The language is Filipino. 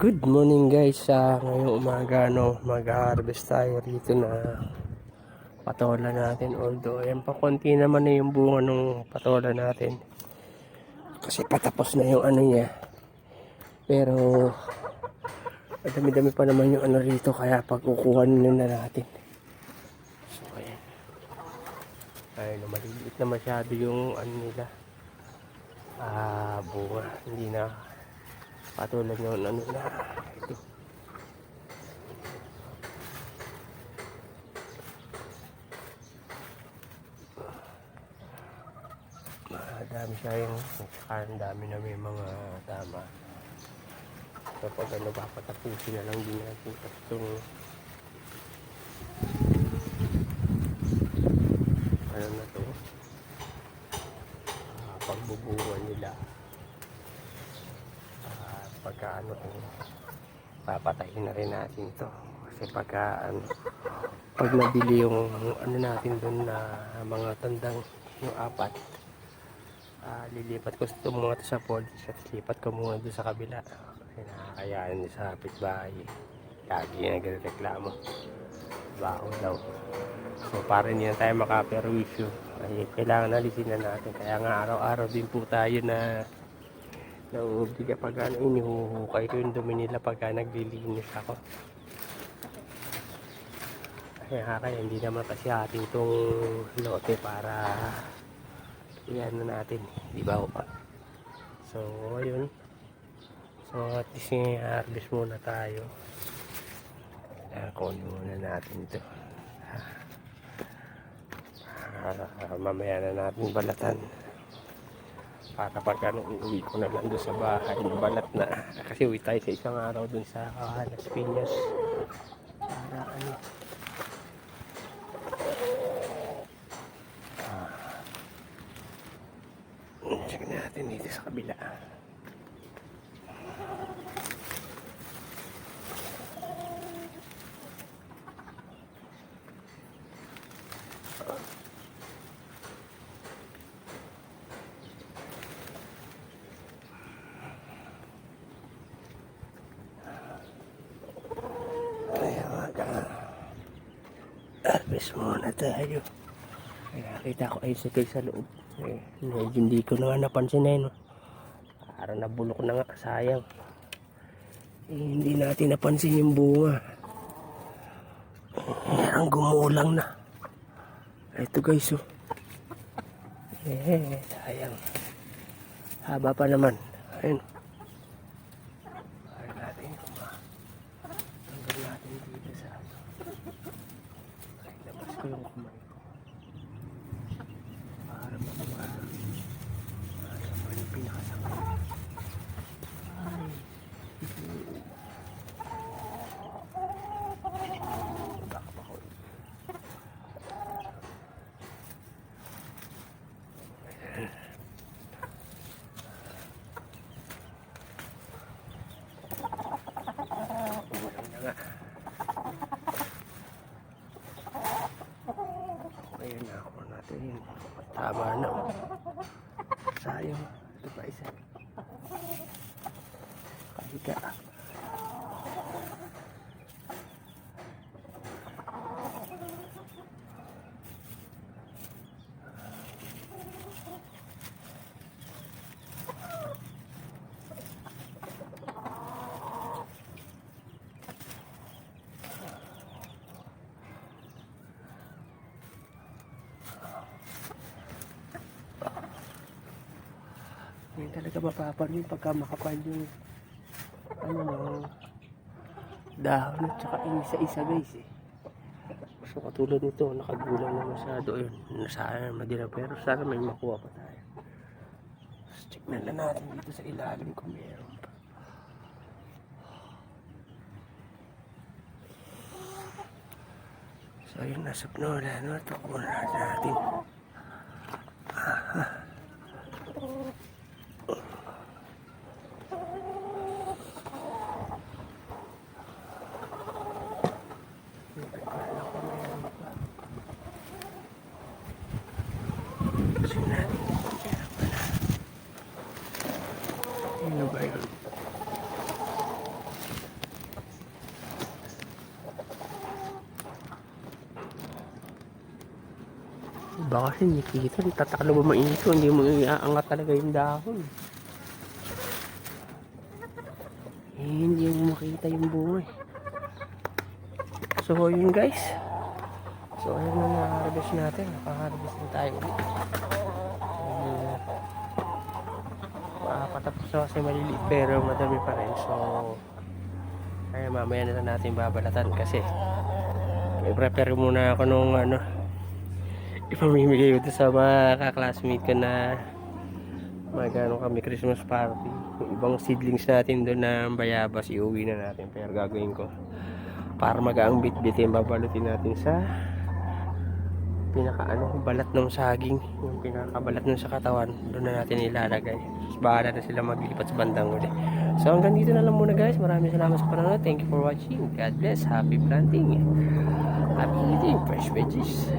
Good morning guys. Sa ngayong umaga no? Mag-harvest tayo rito na patola natin. Although ayan pa konti naman na yung bunga ng patola natin. Kasi patapos na yung ano niya. Pero madami-dami pa naman yung ano rito kaya pagkukuha na natin. So ayan. Ayun maliliit na masyado yung ano nila. Ah bunga. Hindi na Patulad ng ano na ito. Madami siya yung ang dami na may mga tama. Kapag ano papatapusin na lang din natin itong ano na to ah, pagbubungan nila pagka ano papatayin na rin natin to kasi pagka ano pag nabili yung ano natin dun na mga tandang yung apat ah, lilipat ko sa mga to sa Ford at lipat ko muna doon sa kabila. Kasi nakakayaan niya sa kapitbahay. Lagi nagreklamo baho daw. So para hindi na tayo makaperwisyo kailangan alisin na natin. Kaya nga araw-araw din po tayo na nauubi kapag ano inihuhukay ko yung dumi nila pagka naglilinis ako. Kaya kaya hindi naman kasi ating tong lote para yan na natin di ba pa so ayun. So at least eh, harvest muna tayo. Kunin muna natin ito Ah, mamaya na natin balatan para pag ano, uuwi ko na lang doon sa bahay, balat na. Kasi uwi tayo sa isang araw doon sa uh, Las Piñas. Para ano. Ah. Check natin dito sa kabila. Harvest muna tayo. Ay, nakita ko ay sakay sa loob. Eh, hindi ko na napansin na yun. oh. Parang nabulok na nga, sayang. Eh, hindi natin napansin yung bunga. Eh, ang gumulang na. Ito guys, oh. Eh, sayang. Haba pa naman. Ayun. Ayun natin Tanggal natin dito sa ano. 可以。Natin yun. Tama na. Sayang. Ito pa isa. Kahika. Hindi talaga mapapansin pagka makapal yung ano no, dahon at saka isa-isa guys eh. So katulad nito, nakagulang na masyado yun. Nasayang madila pero sana may makuha pa tayo. So, check na lang natin dito sa ilalim kung meron pa. So yun, nasa pnola, no? Natin. na viral. Baka kasi nikitan, tatakalo ba maingso, hindi mo iaangat talaga yung dahon. Eh, hindi mo makita yung bunga. Eh. So yun guys. So ayun na na-harvest natin. Nakaharvest na tayo ulit. Patapos na kasi maliliit pero madami pa rin. So ay mamaya na natin babalatan kasi may prepare muna ako nung ano ipamimigay ko to sa mga kaklasmate ko na magano kami Christmas party yung ibang seedlings natin doon na bayabas iuwi na natin pero gagawin ko para magaang bit-bitin babalutin natin sa pinaka ano balat ng saging yung pinakabalat nun sa katawan. Doon na natin ilalagay. Bahala na sila maglipat sa bandang uli so hanggang dito na lang muna guys. Maraming salamat sa panonood. Thank you for watching. God bless. Happy planting. Happy eating fresh veggies